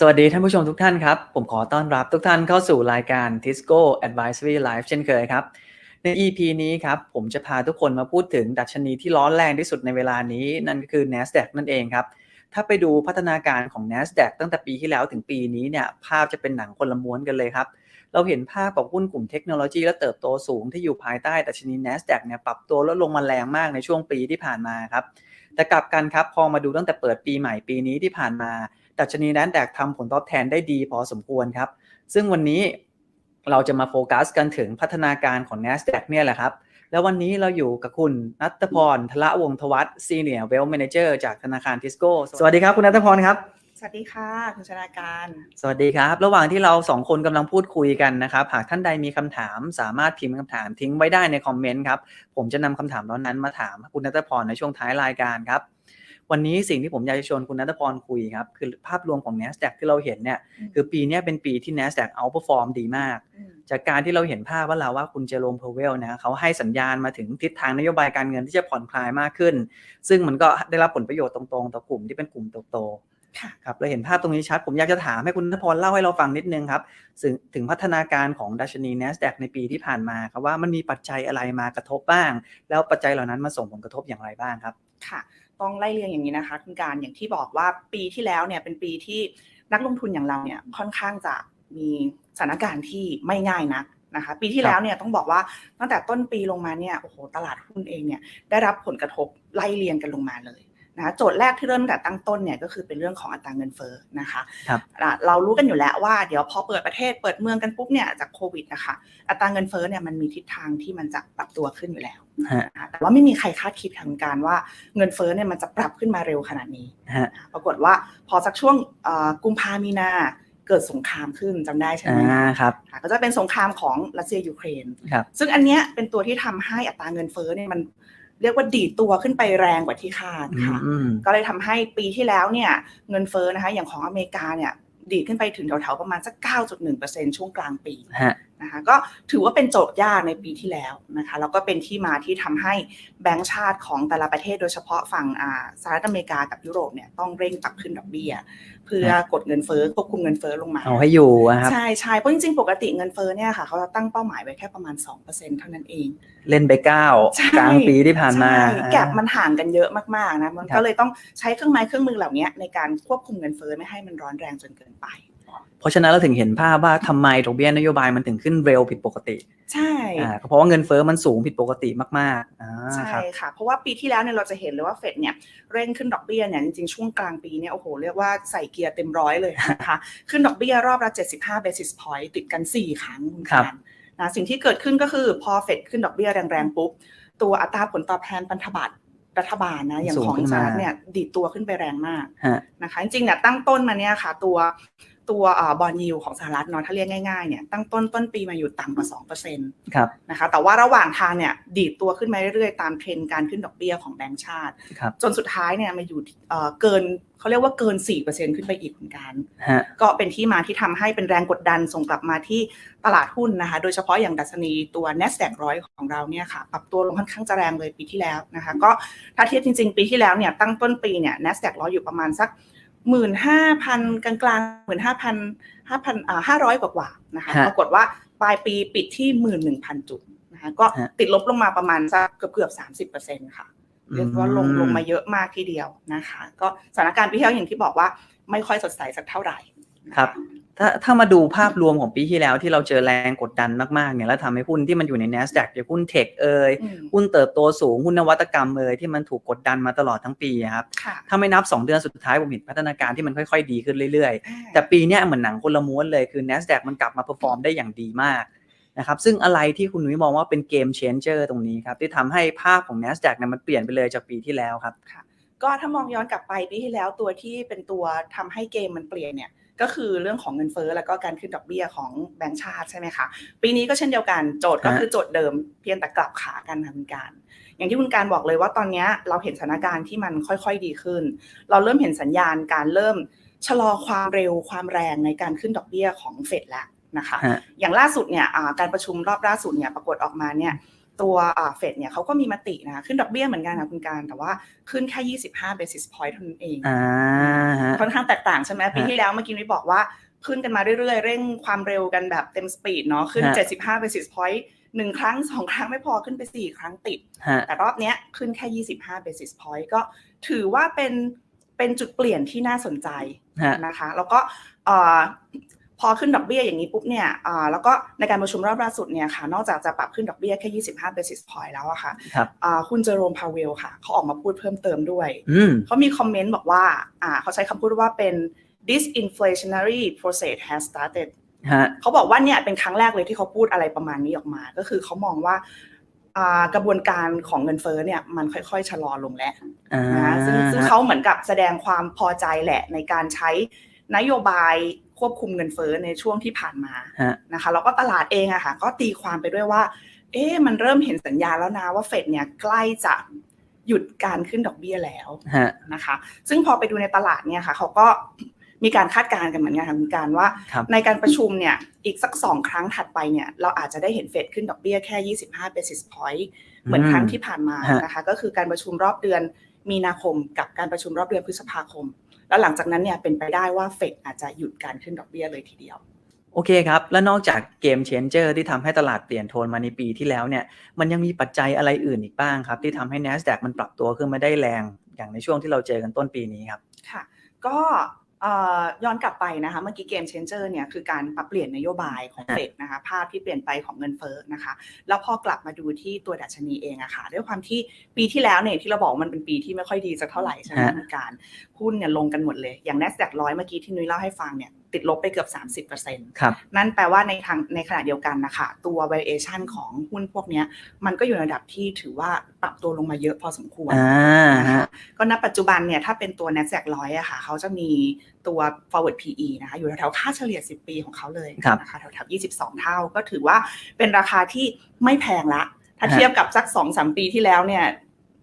สวัสดีท่านผู้ชมทุกท่านครับ ผมขอต้อนรับทุกท่านเข้าสู่รายการ Tisco Advisory Live เช่นเคยครับ ใน EP นี้ครับผมจะพาทุกคนมาพูดถึงดัชนีที่ร้อนแรงที่สุดในเวลานี้ นั่นก็คือ NASDAQ นั่นเองครับ ถ้าไปดูพัฒนาการของ NASDAQ ตั้งแต่ปีที่แล้วถึงปีนี้เนี่ยภาพจะเป็นหนังคนละม้วนกันเลยครับ เราเห็นภาพกับหุ้นกลุ่มเทคโนโลยีและเติบโตสูงที่อยู่ภายใต้ดัชนี NASDAQ เนี่ยปรับตัวลดลงมาแรงมากในช่วงปีที่ผ่านมาครับแต่กลับกันครับพอมาดูตั้งแต่เปิดปีใหม่ปีนี้ที่ผ่านมา ดัชนี NASDAQ ทำผลตอบแทนได้ดีพอสมควรครับ ซึ่งวันนี้เราจะมาโฟกัสกันถึงพัฒนาการของ NASDAQ เนี่ยแหละครับ แล้ววันนี้เราอยู่กับคุณนัทพรทละวงศ์ทวัฒน์ Senior Wealth Manager จากธนาคารทิสโก้ สวัสดีครับคุณนัทพรครับสวัสดีค่ะ คุณชนาการ สวัสดีครับ ระหว่างที่เราสองคนกำลังพูดคุยกันนะครับ หากท่านใดมีคำถาม สามารถพิมพ์คำถามทิ้งไว้ได้ในคอมเมนต์ครับ ผมจะนำคำถามเหล่านั้นมาถามคุณนัทพรในช่วงท้ายรายการครับ วันนี้สิ่งที่ผมอยากจะชวนคุณนัทพรคุยครับ คือภาพรวมของ NASDAQ ที่เราเห็นเนี่ยอืมคือปีเนี้ยเป็นปีที่ NASDAQ outperform ดีมาก จากการที่เราเห็นภาพว่าเราว่าคุณเจอโรมเพเวลนะเขาให้สัญญาณมาถึงทิศทางนโยบายการเงินที่จะผ่อนคลายมากขึ้น ซึ่งมันก็ได้รับผลประโยชน์ตรงๆ ต่อกลุ่มที่เป็นกลุ่มโตๆค่ะครับเราเห็นภาพตรงนี้ชัด ผมอยากจะถามให้คุณนพรเล่าให้เราฟังนิดนึงครับถึงถึงพัฒนาการของดัชนี NASDAQ ในปีที่ผ่านมาครับว่ามันมีปัจจัยอะไรมากระทบบ้าง แล้วปัจจัยเหล่านั้นมาส่งผลกระทบอย่างไรบ้างครับ ค่ะ ต้องไล่เรียงอย่างนี้นะคะคุณการอย่างที่บอกว่าปีที่แล้วเนี่ยเป็นปีที่นักลงทุนอย่างเราเนี่ยค่อนข้างจะมีสถานการณ์ที่ไม่ง่ายนักนะคะปีที่ครับแล้วเนี่ยต้องบอกว่าตั้งแต่ต้นปีลงมาเนี่ยโอ้โหตลาดหุ้นเองเนี่ยได้รับผลกระทบไล่เรียงกันลงมาเลย นะคะโจทย์แรกที่เริ่มตั้งแต่ตั้งต้นเนี่ยก็คือเป็นเรื่องของอัตราเงินเฟ้อนะคะครับอะเรารู้กันอยู่แล้วว่าเดี๋ยวพอเปิดประเทศเปิดเมืองกันปุ๊บเนี่ยจากโควิดนะคะอัตราเงินเฟ้อเนี่ยมันมีทิศทางที่มันจะปรับตัวขึ้นอยู่แล้วฮะอะแต่ว่าไม่มีใครคาดคิดทางการว่าเงินเฟ้อเนี่ยมันจะปรับขึ้นมาเร็วขนาดนี้ฮะปรากฏว่าพอสักช่วงเอ่อกุมภามีนาเกิดสงครามขึ้นจำได้ใช่ไหมอ่าครับอะก็จะเป็นสงครามของรัสเซียยูเครนครับซึ่งอันเนี้ยเป็นตัวที่ทำให้อัตราเงินเฟ้อเนี่ยมัน เรียกว่าดีดตัวขึ้นไปแรงกว่าที่คาดค่ะอืมก็เลยทำให้ปีที่แล้วเนี่ยเงินเฟ้อนะคะอย่างของอเมริกาเนี่ยดีดขึ้นไปถึงแถวๆประมาณสัก 9.1%ช่วงกลางปีฮะ นะคะก็ถือว่าเป็นโจทย์ยากในปีที่แล้วนะคะแล้วก็เป็นที่มาที่ทำให้แบงก์ชาติของแต่ละประเทศโดยเฉพาะฝั่งอ่าสหรัฐอเมริกากับยุโรปเนี่ยต้องเร่งปรับขึ้นดอกเบี้ย เพื่อกดเงินเฟ้อควบคุมเงินเฟ้อลงมาเอาให้อยู่นะครับใช่ใช่เพราะจริงๆ ปกติเงินเฟ้อเนี่ยค่ะเขาจะตั้งเป้าหมายไว้แค่ประมาณ 2%เท่านั้นเอง เล่นไปเก้าใช่กลางปีที่ผ่านมาใช่แกลบมันห่างกันเยอะมากๆนะมันครับก็เลยต้องใช้เครื่องไม้เครื่องมือเหล่านี้ในการควบคุมเงินเฟ้อไม่ให้มันร้อนแรงจนเกินไป เพราะฉะนั้นเราถึงเห็นภาพว่าทำไมดอกเบี้ยนโยบายมันถึงขึ้นเร็วผิดปกติ ใช่อ่าก็เพราะว่าเงินเฟ้อมันสูงผิดปกติมากๆอ่าใช่ครับค่ะ เพราะว่าปีที่แล้วเนี่ยเราจะเห็นเลยว่าเฟดเนี่ยเร่งขึ้นดอกเบี้ยเนี่ยจริงๆช่วงกลางปีเนี่ยโอ้โหเรียกว่าใส่เกียร์เต็มร้อยเลยนะคะขึ้นดอกเบี้ยรอบละ75 basis point ติดกัน 4 ครั้งณครับการนะสิ่งที่เกิดขึ้นก็คือพอเฟดขึ้นดอกเบี้ยแรงๆปุ๊บตัวอัตราผลตอบแทนพันธบัตรรัฐบาลนะอย่างสูงของขึ้นสหมารัฐเนี่ยดีดตัวขึ้นไปแรงมากฮะนะคะจริงๆเนี่ยตั้งต้นมาเนี่ยค่ะ ตัว ตัวบอลยิวของสหรัฐเนาะถ้าเรียกง่ายๆเนี่ยตั้งต้นต้นปีมาอยู่ต่ำกว่า2%ครับนะคะแต่ว่าระหว่างทางเนี่ยดีดตัวขึ้นมาเรื่อยๆ ตามเทรนด์การขึ้นดอกเบี้ยของแบงก์ชาติครับจนสุดท้ายเนี่ยมาอยู่เอ่อเกินเขาเรียกว่าเกิน 4%ขึ้นไปอีกเหมือนกันฮะก็เป็นที่มาที่ทำให้เป็นแรงกดดันส่งกลับมาที่ตลาดหุ้นนะคะ โดยเฉพาะอย่างดัชนีตัว NASDAQ ร้อยของเราเนี่ยค่ะ ปรับตัวลงค่อนข้างจะแรงเลยปีที่แล้วนะคะ ก็ถ้าเทียบจริง ๆ ปีที่แล้วเนี่ยตั้งต้นปีเนี่ย NASDAQ ร้อยอยู่ประมาณสัก หมื่นห้าพันกลางกลางหมื่นห้าพันห้าพันอ่าห้าร้อยกว่าๆนะคะฮะ ปรากฏว่าปลายปีปิดที่หมื่นหนึ่งพันจุดนะคะก็ฮะติดลบลงมาประมาณสักเกือบเกือบสามสิบเปอร์เซ็นต์ค่ะ เรียกว่าลงลงมาเยอะมากทีเดียวนะคะ ก็สถานการณ์ปีที่แล้วอย่างที่บอกว่าไม่ค่อยสดใสสักเท่าไหร่นะะครับ ถ้าถ้ามาดูภาพรวมของปีที่แล้วที่เราเจอแรงกดดันมากๆเนี่ยแล้วทำให้หุ้นที่มันอยู่ใน NASDAQ อย่างหุ้นเทคเอ่ยอืมหุ้นเติบโตสูงหุ้นนวัตกรรมเอ่ยที่มันถูกกดดันมาตลอดทั้งปีอะครับค่ะถ้าไม่นับ 2 เดือนสุดท้ายผมเห็นพัฒนาการที่มันค่อยๆ ดีขึ้นเรื่อยๆ แต่ปีเนี้ยเหมือนหนังคนละม้วนเลยคือ NASDAQ มันกลับมาเ e อร์ฟอร์มได้อย่างดีมากนะครับซึ่งอะไรที่คุณนุ้ยมองว่าเป็นเกมเชนเจอร์ตรงนี้ครับที่ทำให้ภาพของ NASDAQ เนี่ยมันเปลี่ยนไปเลยจากปีที่แล้วครับก็ถ้ามองย้อนกลับไปปีที่แล้วตัวที่เป็นตัวทำให้เกมมันเปลี่ยนเนี่ย ก็คือเรื่องของเงินเฟ้อแล้วก็การขึ้นดอกเบี้ยของแบงก์ชาติใช่ไหมคะปีนี้ก็เช่นเดียวกันโจทย์ก็ฮะคือโจทย์เดิมเพียงแต่กลับขากันทางการ อย่างที่คุณการบอกเลยว่าตอนเนี้ยเราเห็นสถานการณ์ที่มันค่อยๆดีขึ้น เราเริ่มเห็นสัญญาณการเริ่มชะลอความเร็วความแรงในการขึ้นดอกเบี้ยของเฟดแล้วนะคะฮะอย่างล่าสุดเนี่ยอ่าการประชุมรอบล่าสุดเนี่ยปรากฏออกมาเนี่ย ตัวเฟดเนี่ยเขาก็มีมตินะคะขึ้นดอกเบี้ยเหมือนกันนะคุณการ แต่ว่าขึ้นแค่ 25 basis point เท่านั้นเองอ่าฮะค่อนข้างแตกต่างใช่ไหมปีฮะที่แล้วเมื่อกี้นุ้ยบอกว่าขึ้นกันมาเรื่อยๆ เร่งความเร็วกันแบบเต็มสปีดเนาะขึ้นฮะ75 basis point หนึ่งครั้งสองครั้งไม่พอขึ้นไปสี่ครั้งติดฮะแต่รอบเนี้ยขึ้นแค่ 25 basis point ก็ถือว่าเป็นเป็นจุดเปลี่ยนที่น่าสนใจฮะนะคะ แล้วก็เอ่อ พอขึ้นดอกเบี้ยอย่างนี้ปุ๊บเนี่ยอ่าแล้วก็ในการประชุมรอบล่าสุดเนี่ยค่ะ นอกจากจะปรับขึ้นดอกเบี้ยแค่ 25 basis point แล้วอะค่ะครับอ่าคุณเจอโรมพาเวลค่ะ เขาออกมาพูดเพิ่มเติมด้วยอืมเขามีคอมเมนต์บอกว่าอ่าเขาใช้คำพูดว่าเป็น disinflationary process has started ฮะเขาบอกว่าเนี่ยเป็นครั้งแรกเลยที่เขาพูดอะไรประมาณนี้ออกมา ก็คือเขามองว่าอ่ากระบวนการของเงินเฟ้อเนี่ยมันค่อยๆชะลอลงแล้วอ่านะซึ่งซึ่งเขาเหมือนกับแสดงความพอใจแหละในการใช้นโยบาย ควบคุมเงินเฟ้อในช่วงที่ผ่านมาฮะนะคะแล้วก็ตลาดเองอะค่ะก็ตีความไปด้วยว่า เอ๊ะมันเริ่มเห็นสัญญาณแล้วนะว่าเฟดเนี่ยใกล้จะหยุดการขึ้นดอกเบี้ยแล้วฮะนะคะ ซึ่งพอไปดูในตลาดเนี่ยค่ะเขาก็มีการคาดการณ์กันเหมือนกันค่ะคุณการว่าครับในการประชุมเนี่ยอีกสักสองครั้งถัดไปเนี่ยเราอาจจะได้เห็นเฟดขึ้นดอกเบี้ยแค่ 25 basis point เหมือนครั้งที่ผ่านมาฮะนะคะ ก็คือการประชุมรอบเดือนมีนาคมกับการประชุมรอบเดือนพฤษภาคม แล้วหลังจากนั้นเนี่ยเป็นไปได้ว่าเฟดอาจจะหยุดการขึ้นดอกเบี้ยเลยทีเดียวโอเคครับ แล้วนอกจากเกมเชนเจอร์ที่ทำให้ตลาดเปลี่ยนโทนมาในปีที่แล้วเนี่ย มันยังมีปัจจัยอะไรอื่นอีกบ้างครับ ที่ทำให้ NASDAQ มันปรับตัวขึ้นมาได้แรง อย่างในช่วงที่เราเจอกันต้นปีนี้ครับ ค่ะ ก็เอ่อ ย้อนกลับไปนะคะเมื่อกี้เกมเชนเจอร์เนี่ยคือการปรับเปลี่ยนนโยบายของฮะเฟดนะคะภาพที่เปลี่ยนไปของเงินเฟ้อนะคะ แล้วพอกลับมาดูที่ตัวดัชนีเองอะค่ะ ด้วยความที่ปีที่แล้วเนี่ยที่เราบอกว่ามันเป็นปีที่ไม่ค่อยดีสักเท่าไหร่ใช่ไหมฮะมีการหุ้นเนี่ยลงกันหมดเลยอย่าง NASDAQ ร้อยเมื่อกี้ที่นุ้ยเล่าให้ฟังเนี่ย ติดลบไปเกือบ 30%ครับ นั่นแปลว่าในทางในขณะเดียวกันนะคะตัว valuation ของหุ้นพวกเนี้ยมันก็อยู่ในระดับที่ถือว่าปรับตัวลงมาเยอะพอสมควรอ่าฮะ ก็ณปัจจุบันเนี่ยถ้าเป็นตัว NASDAQ ร้อยอะค่ะเขาจะมีตัว forward PE นะคะอยู่แถวๆค่าเฉลี่ย 10 ปีของเขาเลยครับ นะคะแถวๆ22 เท่า ก็ถือว่าเป็นราคาที่ไม่แพงละ ถ้าฮะเทียบกับสัก2-3ปีที่แล้วเนี่ย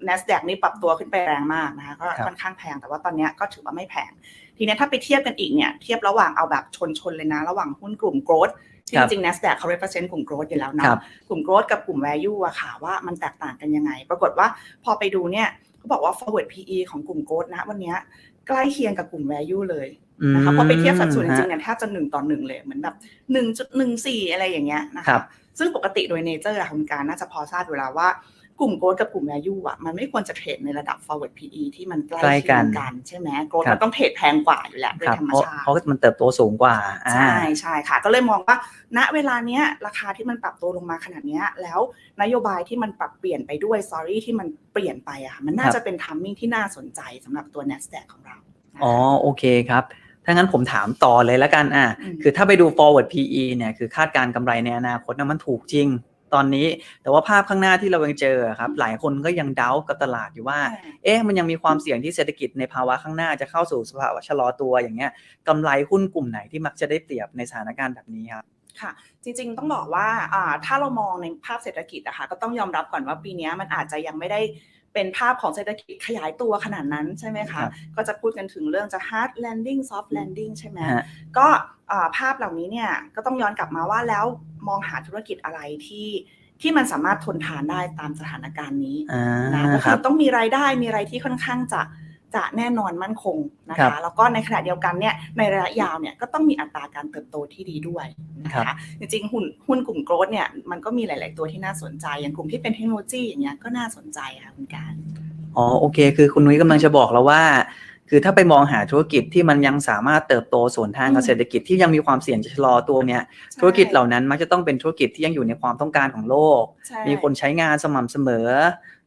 NASDAQ นี่ปรับตัวขึ้นไปแรงมากนะคะก็ครับค่อนข้างแพงแต่ว่าตอนเนี้ยก็ถือว่าไม่แพง ทีเนี้ยถ้าไปเทียบกันอีกเนี่ยเทียบระหว่างเอาแบบชนๆเลยนะ ระหว่างหุ้นกลุ่ม growth ที่จริงๆ NASDAQ เขา represent กลุ่ม growth อยู่แล้วครัเนาะบกลุ่ม growth กับกลุ่ม value อะค่ะว่ามันแตกต่างกันยังไง ปรากฏว่าพอไปดูเนี่ยเขาบอกว่า forward PE ของกลุ่ม growth นะวันเนี้ยใกล้เคียงกับกลุ่ม value เลยนะคะพอไปเทียบสัดส่วนจริงๆเนี่ยแทบจะหนึ่งต่อหนึ่งเลยเหมือนแบบหนึ่งจุดหนึ่งสี่อะไรอย่างเงี้ยนะครัคะบซึ่งปกติโดยเนเจอร์อะคุณการน่าจะพอทราบอยู่แล้วว่า กลุ่ม growth กับกลุ่ม value อะมันไม่ควรจะเทรดในระดับ forward PE ที่มันใกล้ใกล้เคีกัยนงกันใช่ไหม growth ครับมันต้องเทรดแพงกว่าอยู่แล้วโดยครับธรรมเพราะชาติเพราะมันเติบโตสูงกว่าอ่าใช่ใช่ค่ะ ก็เลยมองว่า ณเวลาเนี้ยราคาที่มันปรับตัวลงมาขนาดเนี้ยแล้วนโยบายที่มันปรับเปลี่ยนไปด้วย s อรี่ที่มันเปลี่ยนไปอะค่ะมันน่าครับจะเป็นทัมมิ่งที่น่าสนใจสำหรับตัว NASDAQ ของเรานะคะอ๋อโอเคครับถ้างั้นผมถามต่อเลยแล้วกันอะอืมคือถ้าไปดู forward PE เนี่ยคือคาดการณ์กำไรในอนาคตนะมันถูกจริง ตอนนี้ แต่ว่าภาพข้างหน้าที่เรายังเจอครับหลายคนก็ยังเดากับตลาดอยู่ว่า เอ๊ะมันยังมีความเสี่ยงที่เศรษฐกิจในภาวะข้างหน้าจะเข้าสู่สภาวะชะลอตัวอย่างเงี้ยกำไรหุ้นกลุ่มไหนที่มักจะได้เปรียบในสถานการณ์แบบนี้ครับค่ะจริงๆต้องบอกว่าอ่าถ้าเรามองในภาพเศรษฐกิจอะค่ะก็ต้องยอมรับก่อนว่าปีเนี้ยมันอาจจะยังไม่ได้ เป็นภาพของเศรษฐกิจขยายตัวขนาดนั้นใช่ไหมครัคะบก็จะพูดกันถึงเรื่องจะ hard landing soft landing ใช่ไหมฮะก็อ่าภาพเหล่านี้เนี่ยก็ต้องย้อนกลับมาว่าแล้วมองหาธุรกิจอะไรที่ที่มันสามารถทนทานได้ตามสถานการณ์นี้อ่านะก็คคืรัอบต้องมีรายได้มีอะไรที่ค่อนข้างจะ จะแน่นอนมั่นคงนะครัคะ บแล้วก็ในขณะเดียวกันเนี่ยในระยะยาวเนี่ยก็ต้องมีอัตราการเติบโตที่ดีด้วยนะครัคะ บ จริงๆหุ้นหุ้นกลุ่มโกลด์เนี่ยมันก็มีหลาย ๆ ตัวที่น่าสนใจอย่างกลุ่มที่เป็นเทคโนโลยีอย่างเงี้ยก็น่าสนใจค่ะคุณการ อ๋อโอเค คือคุณนุ้ยกำลังจะบอกเราว่า คือถ้าไปมองหาธุรกิจที่มันยังสามารถเติบโตสวนทางกับอืม เศรษฐกิจที่ยังมีความเสี่ยงจะชะลอตัวเนี่ยธุรกิจเหล่านั้นมักจะต้องเป็นธุรกิจที่ยังอยู่ในความต้องการของโลก ใช่ มีคนใช้งานสม่ำเสมอ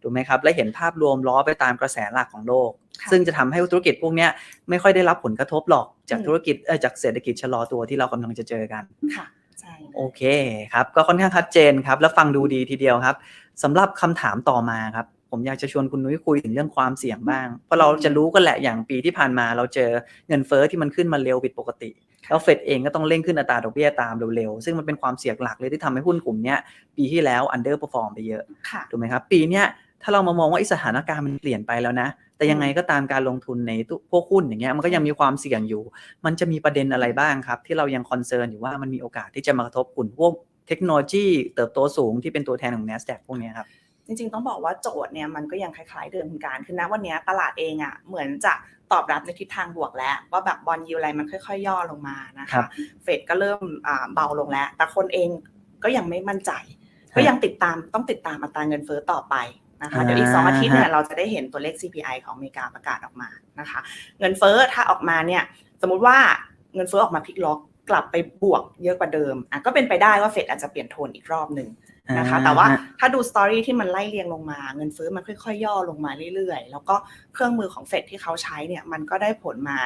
ถูกไหมครับและเห็นภาพรวมล้อไปตามกระแสหลักของโลกค่ะซึ่งจะทำให้ธุรกิจพวกเนี้ยไม่ค่อยได้รับผลกระทบหรอกจากอืมธุรกิจเออจากเศรษฐกิจชะลอตัวที่เรากำลังจะเจอกันค่ะใช่โอเคครับก็ค่อนข้างชัดเจนครับ แล้วฟังดูดีทีเดียวครับสำหรับคำถามต่อมาครับผมอยากจะชวนคุณนุ้ยคุยถึงเรื่องความเสี่ยงบ้าง เพราะเราจะรู้กันแหละอย่างปีที่ผ่านมา เราเจอเงินเฟ้อที่มันขึ้นมาเร็วผิดปกติ แล้วเฟดเองก็ต้องเร่งขึ้นอัตราดอกเบี้ยตามเร็วๆ ซึ่งมันเป็นความเสี่ยงหลักเลยที่ทำให้หุ้นกลุ่มเนี้ยปีที่แล้ว underperform ไปเยอะค่ะถูกไหมครับ ปีเนี้ย ถ้าเรามามองว่าไอ้สถานการณ์มันเปลี่ยนไปแล้วนะ แต่ยังไงก็ตามการลงทุนในตุพวกหุ้นอย่างเงี้ยมันก็ยังมีความเสี่ยงอยู่ มันจะมีประเด็นอะไรบ้างครับ ที่เรายังคอนเซิร์นอยู่ว่ามันมีโอกาสที่จะมากระทบกลุ่มพวกเทคโนโลยีเติบโตสูงที่เป็นตัวแทนของ NASDAQ พวกเนี้ยครับจริงๆ ต้องบอกว่าโจทย์เนี่ยมันก็ยังคล้ายๆเดิมคุณการคือณวันเนี้ยตลาดเองอะ่ะเหมือนจะตอบรับในทิศทางบวกแล้ว ว่าแบบบอลยูอะไรมันค่อยๆ ย่อลงมานะครัคะบเฟดก็เริ่มอ่าเบาลงแล้ว แต่คนเองก็ยังไม่มั่นใจ ก็ยังติดตามต้องติดตามอัตราเงินเฟ้อต่อไป นะคะอ่าเดี๋ยวอีกสองอาทิตย์เนี่ยฮะเราจะได้เห็นตัวเลข CPI ของอเมริกาประกาศออกมานะคะ เงินเฟ้อถ้าออกมาเนี่ยสมมุติว่าเงินเฟ้อออกมาพลิกล็อกกลับไปบวกเยอะกว่าเดิมอะก็เป็นไปได้ว่าเฟดอาจจะเปลี่ยนโทนอีกรอบหนึ่ง นะคะอ่แต่ว่าฮะถ้าดูสตอรี่ที่มันไล่เรียงลงมา เงินเฟ้อมันค่อยๆ ย่อลงมาเรื่อยๆ แล้วก็เครื่องมือของเฟดที่เขาใช้เนี่ยมันก็ได้ผลมา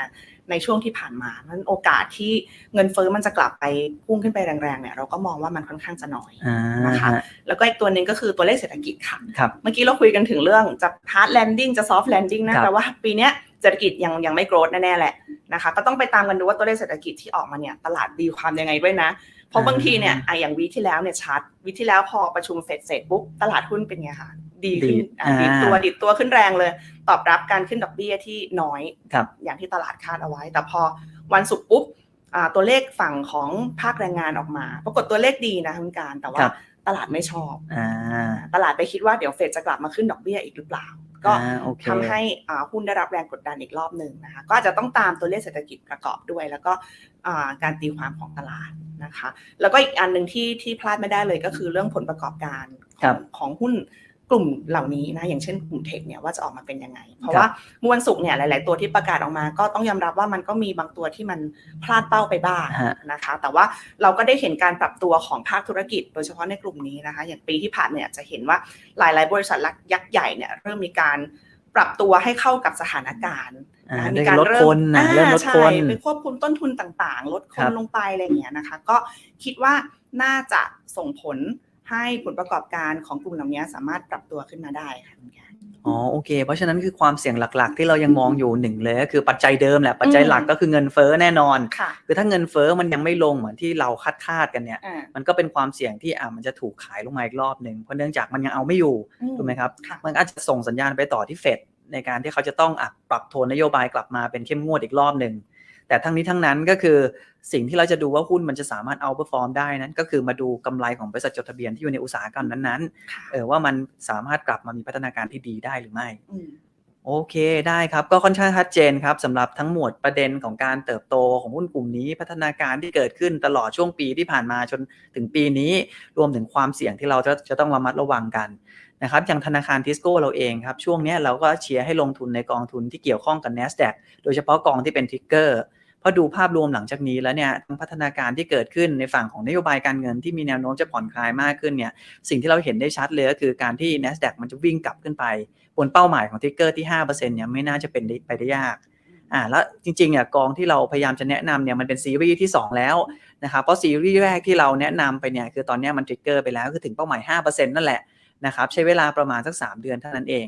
ในช่วงที่ผ่านมานั้นโอกาสที่เงินเฟ้อมันจะกลับไปพุ่งขึ้นไปแรงๆเนี่ยเราก็มองว่ามันค่อนข้างจะน้อยอ่านะคะฮะแล้วก็อีกตัวหนึ่งก็คือตัวเลขเศรษฐกิจค่ะครับเมื่อกี้เราคุยกันถึงเรื่องจะ hard landing จะ soft landing นะครับแต่ว่าปีเนี้ยเศรษฐกิจยังยังไม่ growth แน่ๆแหละนะคะก็ต้องไปตามกันดูว่าตัวเลขเศรษฐกิจที่ออกมาเนี่ยตลาดดีความยังไงด้วยนะ เพราะบางทีเนี่ยอะอย่างวีคที่แล้วเนี่ยชัดวีคที่แล้วพอประชุมเฟดเสร็จปุ๊บตลาดหุ้นเป็นไงคะดีขึ้นดีอะอ่าดีดตัวดีดตัวขึ้นแรงเลย ตอบรับการขึ้นดอกเบี้ยที่น้อยครับอย่างที่ตลาดคาดเอาไว้ แต่พอวันศุกร์ปุ๊บอ่าตัวเลขฝั่งของภาคแรงงานออกมา ปรากฏตัวเลขดีนะคุณการแต่ว่าครับตลาดไม่ชอบอ่าตลาดไปคิดว่าเดี๋ยวเฟดจะกลับมาขึ้นดอกเบี้ยอีกหรือเปล่า ก็อ่าโอเคทำให้อ่าหุ้นได้รับแรงกดดันอีกรอบหนึ่งนะคะ ก็อาจจะต้องตามตัวเลขเศรษฐกิจประกอบด้วย แล้วก็อ่าการตีความของตลาดนะคะ แล้วก็อีกอันหนึ่งที่ที่พลาดไม่ได้เลยก็คือเรื่องผลประกอบการขครัองบของหุ้น กลุ่มเหล่านี้นะอย่างเช่นกลุ่มเทคเนี่ยว่าจะออกมาเป็นยังไง เพราะครับว่าเมื่อวันศุกร์เนี่ยหลาย ๆ ตัวที่ประกาศออกมา ก็ต้องยอมรับว่ามันก็มีบางตัวที่มันพลาดเป้าไปบ้างฮะนะคะ แต่ว่าเราก็ได้เห็นการปรับตัวของภาคธุรกิจ โดยเฉพาะในกลุ่มนี้นะคะ อย่างปีที่ผ่านเนี่ยจะเห็นว่าหลาย ๆ บริษัทยักษ์ใหญ่เนี่ยเริ่มมีการปรับตัวให้เข้ากับสถานการณ์อ่านะเรื่องลดคนนะอ่าเรื่องลดใช่คนไปควบคุมต้นทุนต่าง ๆ ลดคครันบลงไปอะไรอย่างเงี้ยนะคะ ก็คิดว่าน่าจะส่งผล ให้ผลประกอบการของกลุ่มเหล่านี้สามารถปรับตัวขึ้นมาได้ค่ะคุณแกอ๋อโอเค เพราะฉะนั้นคือความเสี่ยงหลักๆ ที่เรายังมองอยู่หนึ่งเลยก็คือปัจจัยเดิมแหละปัจจัยหลักก็คือเงินเฟ้อแน่นอนค่ะคือถ้าเงินเฟ้อมันยังไม่ลงเหมือนที่เราคาดคาดๆกันเนี่ยอ่ามันก็เป็นความเสี่ยงที่อ่ามันจะถูกขายลงมาอีกรอบหนึ่งเพราะเนื่องจากมันยังเอาไม่อยู่อืถูกไหมครับค่ะมันอาจจะส่งสัญญาณไปต่อที่เฟดในการที่เขาจะต้องอะปรับโทนนโยบายกลับมาเป็นเข้มงวดอีกรอบหนึ่ง แต่ทั้งนี้ทั้งนั้นก็คือสิ่งที่เราจะดูว่าหุ้นมันจะสามารถเอาเปอร์ฟอร์มได้นั้น ก็คือมาดูกำไรของบริษัทจดทะเบียนที่อยู่ในอุตสาหกรรมนั้นค่ะๆเออว่ามันสามารถกลับมามีพัฒนาการที่ดีได้หรือไม่อืมโอเคได้ครับก็ค่อนข้างชัดเจนครับสำหรับทั้งหมวดประเด็นของการเติบโตของหุ้นกลุ่มนี้ พัฒนาการที่เกิดขึ้นตลอดช่วงปีที่ผ่านมาจนถึงปีนี้ รวมถึงความเสี่ยงที่เราจะจะต้องระมัดระวังกันนะครับอย่างธนาคารทิสโก้เราเองครับ ช่วงเนี้ยเราก็เชียร์ให้ลงทุนในกองทุนที่เกี่ยวข้องกับ NASDAQ โดยเฉพาะกองที่เป็นทริกเกอร์เพราะดูภาพรวมหลังจากนี้แล้วเนี่ยทั้งพัฒนาการที่เกิดขึ้นในฝั่งของนโยบายการเงินที่มีแนวโน้มจะผ่อนคลายมากขึ้นเนี่ยสิ่งที่เราเห็นได้ชัดเลยก็คือการที่ NASDAQ มันจะวิ่งกลับขึ้นไป บนเป้าหมายของทิกเกอร์ที่5%เนี่ยไม่น่าจะเป็นไปได้ยากอ่าแล้วจริงๆอะกองที่เราพยายามจะแนะนำเนี่ยมันเป็นซีรีส์ที่ 2 แล้วนะครับเพราะซีรีส์แรกที่เราแนะนำไปเนี่ยคือตอนนี้มันทริกเกอร์ไปแล้วคือถึงเป้าหมาย5%นั่นแหละนะครับใช้เวลาประมาณสัก 3 เดือนเท่านั้นเอง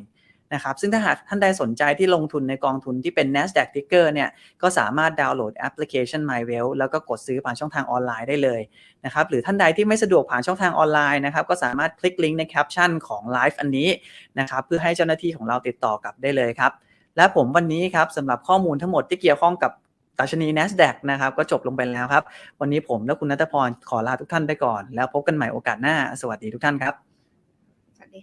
นะครับซึ่งถ้าหากท่านใดสนใจที่ลงทุนในกองทุนที่เป็น NASDAQ Ticker เนี่ยก็สามารถดาวน์โหลดแอปพลิเคชัน MyWealth แล้วก็กดซื้อผ่านช่องทางออนไลน์ได้เลยนะครับหรือท่านใดที่ไม่สะดวกผ่านช่องทางออนไลน์นะครับก็สามารถคลิกลิงก์ในแคปชั่นของไลฟ์อันนี้นะครับเพื่อให้เจ้าหน้าที่ของเราติดต่อกลับได้เลยครับและผมวันนี้ครับสำหรับข้อมูลทั้งหมดที่เกี่ยวข้องกับดัชนี NASDAQ นะครับก็จบลงไปแล้วครับ วันนี้ผมและคุณนัทพรขอลาทุกท่านไปก่อน แล้วพบกันใหม่โอกาสหน้า สวัสดีทุกท่านครับ